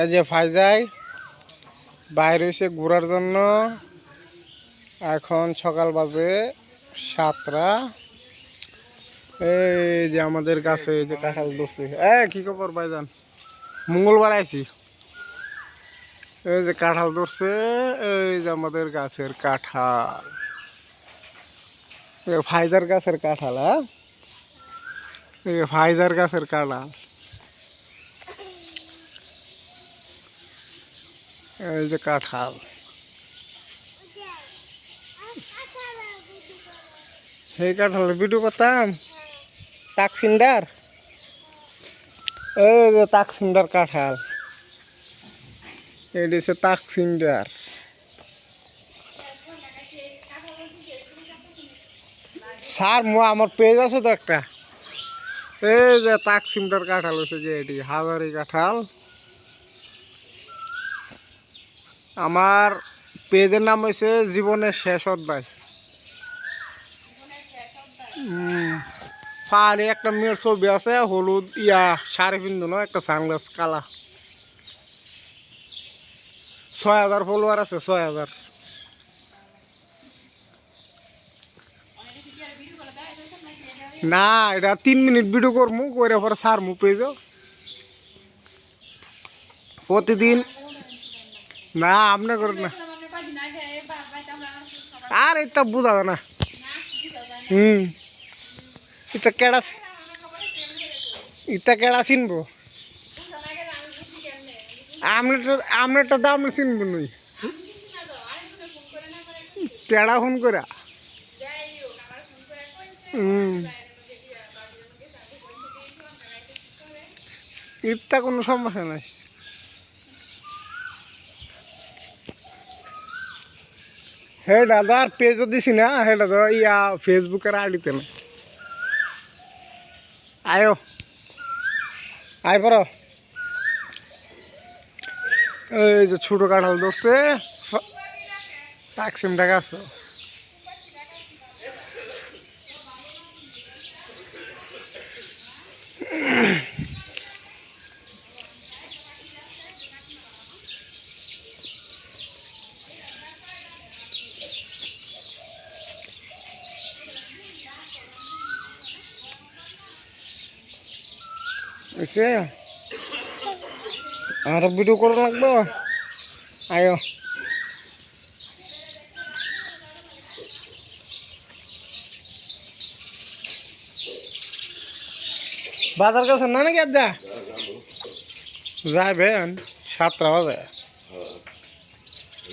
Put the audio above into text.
এই যে ফাইজাই, বাইরে এসে ঘোরার জন্য এখন সকাল বাজে সাতটা। এই যে আমাদের কাছে এই যে কাঁঠাল ধরছে। এ, কি খবর ভাইজান? মঙ্গলবার আইছি। এই যে কাঁঠাল ধরছে, এই যে আমাদের গাছের কাঁঠাল। ফাইজার গাছের কাঁঠাল হ্যাঁ? এই ফাইজার গাছের কাঁঠাল। এই যে কাঁঠাল। এই কাঁঠাল ভিডিও করতাম? তাকসিন্ডার এই যে তাকসিন্ডার কাঁঠাল। এটা হচ্ছে তাকসিন্ডার স্যার, মো আমার পেজ আছে তো একটা। এই যে তাকসিন্ডার কাঁঠাল হচ্ছে যে এটি, হাজারি কাঁঠাল। আমার পেজের নাম হয়েছে জীবনের শেষ অধ্যায়। পাহাড়ে একটা মেয়ের ছবি আছে, হলুদ, ইয়া, শাড়ি পিন্ধন একটা সানগ্লাস কালা ছয় হাজার ফলোয়ার আছে, ছয় হাজার। না, এটা তিন মিনিট ভিডিও করমু করে পরে সারমু পেজ। প্রতিদিন না, আপনি করেন না। আর এটা বুঝা যায় না। হুম। এটা কেডা ইটা কেডা চিনবো? আমনেটা আমনেটা দাম চিনবো নই। কেডা ফোন করা হুম। ইটা কোনো সমস্যা নাই। হে দাদার পেজও দিছি না হেটা তো ইয়া ফেসবুকের আইডিতে না। আয়ো। আয় পর এই যে ছোটো কাঁঠাল ধরছে টাকসিম টাকা আসছো এসে আর ভিডিও করা লাগবে? আয়ো। বাজার কাছে না নাকি আদা যাবেন সাতটা বাজে।